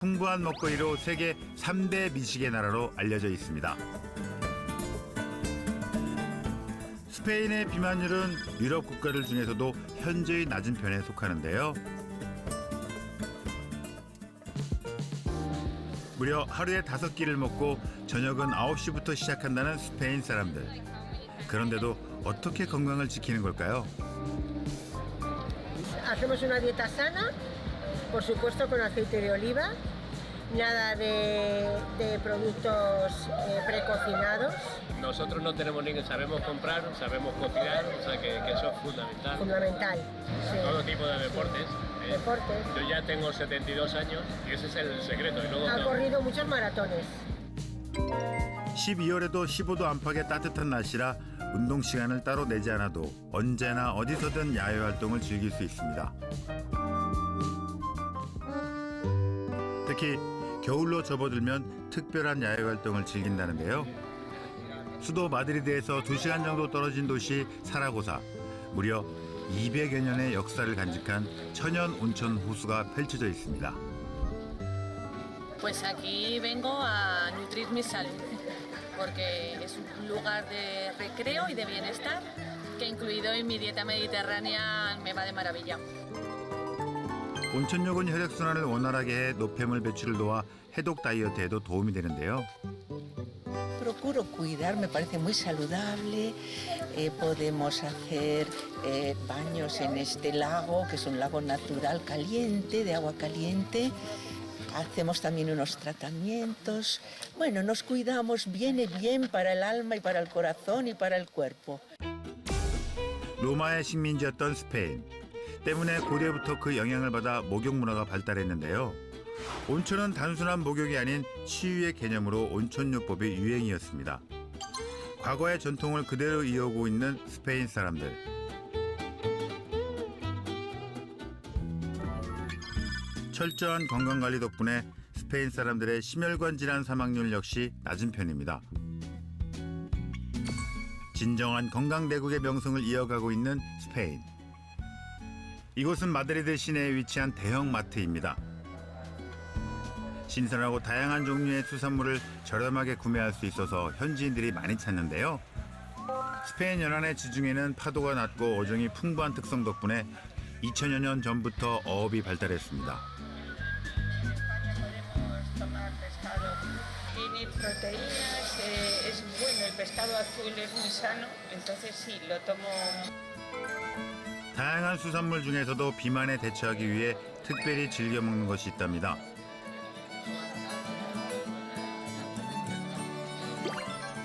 풍부한 먹거리로 세계 3대 미식의 나라로 알려져 있습니다. 스페인의 비만율은 유럽 국가들 중에서도 현저히 낮은 편에 속하는데요. 무려 하루에 다섯 끼를 먹고 저녁은 9시부터 시작한다는 스페인 사람들. 그런데도 어떻게 건강을 지키는 걸까요? Hacemos una dieta sana, por supuesto con aceite de oliva, nada de, de productos eh, precocinados, Nosotros no tenemos ni sabemos comprar, sabemos cocinar, o sea que, que eso es fundamental. fundamental. Sí. Todo tipo de deportes. ¿eh? Deportes. Yo ya tengo 72 años y ese es el secreto. Y luego Ha todo- corrido muchos maratones. 12월에도 15도 안팎의 따뜻한 날씨라 운동 시간을 따로 내지 않아도 언제나 어디서든 야외 활동을 즐길 수 있습니다. 특히 겨울로 접어들면 특별한 야외 활동을 즐긴다는데요. 수도 마드리드에서 2시간 정도 떨어진 도시 사라고사. 무려 200여 년의 역사를 간직한 천연 온천 호수가 펼쳐져 있습니다. Pues aquí vengo a nutrir mi salud, porque es un lugar de recreo y de bienestar que incluido en mi dieta mediterránea me va de maravilla. 온천욕은 혈액순환을 원활하게 해 노폐물 배출을 도와 해독 다이어트에도 도움이 되는데요. Procuro cuidar, me parece muy saludable. Eh, podemos hacer eh, baños en este lago, que es un lago natural caliente, de agua caliente. Hacemos también unos tratamientos. Bueno, nos cuidamos, viene bien para el alma y para el corazón y para el cuerpo. 로마의 식민지였던 스페인 때문에 고대부터 그 영향을 받아 목욕 문화가 발달했는데요. 온천은 단순한 목욕이 아닌 치유의 개념으로 온천요법이 유행이었습니다. 과거의 전통을 그대로 이어오고 있는 스페인 사람들. 철저한 건강관리 덕분에 스페인 사람들의 심혈관 질환 사망률 역시 낮은 편입니다. 진정한 건강대국의 명성을 이어가고 있는 스페인. 이곳은 마드리드 시내에 위치한 대형 마트입니다. 신선하고 다양한 종류의 수산물을 저렴하게 구매할 수 있어서 현지인들이 많이 찾는데요. 스페인 연안의 지중해는 파도가 낮고 어종이 풍부한 특성 덕분에 2000여 년 전부터 어업이 발달했습니다. 다양한 수산물 중에서도 비만에 대처하기 위해 특별히 즐겨 먹는 것이 있답니다.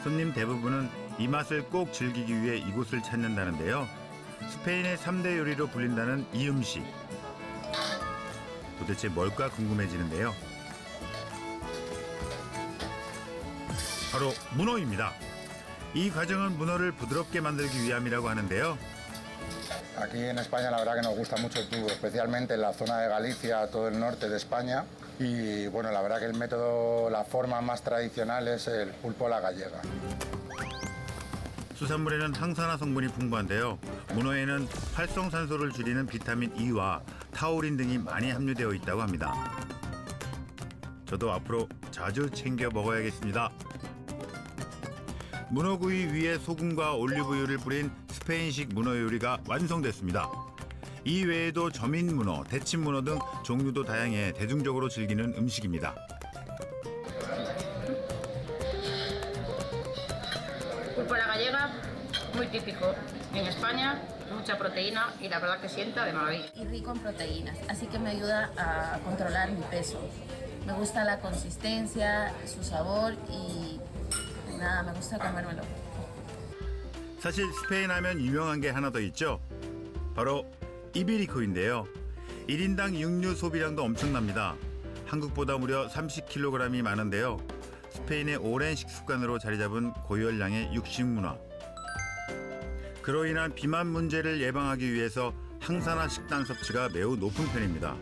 손님 대부분은 이 맛을 꼭 즐기기 위해 이곳을 찾는다는데요. 스페인의 3대 요리로 불린다는 이 음식. 도대체 뭘까 궁금해지는데요. 바로 문어입니다. 이 과정은 문어를 부드럽게 만들기 위함이라고 하는데요. Aquí en España la verdad que nos gusta mucho el tubo, especialmente en la zona de Galicia, todo el norte de España. Y bueno, la verdad que el método, la forma más tradicional es el pulpo a la gallega. 수산물에는 항산화 성분이 풍부한데요. 문어에는 활성산소를 줄이는 비타민 E와 타우린 등이 많이 함유되어 있다고 합니다. 저도 앞으로 자주 챙겨 먹어야겠습니다. 문어구이 위에 소금과 올리브유를 뿌린 스페인식 문어 요리가 완성됐습니다. 이 외에도 점인 문어, 데친 문어 등 종류도 다양해 대중적으로 즐기는 음식입니다. pulpo a la gallega, muy típico. En España, mucha proteína y la verdad que sienta de maravilla. y rico en proteínas, así que me ayuda a controlar mi peso. Me gusta la consistencia, su sabor y nada. 사실 스페인 하면 유명한 게 하나 더 있죠. 바로 이베리코인데요. 1인당 육류 소비량도 엄청납니다. 한국보다 무려 30kg이 많은데요. 스페인의 오랜 식습관으로 자리 잡은 고열량의 육식 문화. 그로 인한 비만 문제를 예방하기 위해서 항산화 식단 섭취가 매우 높은 편입니다.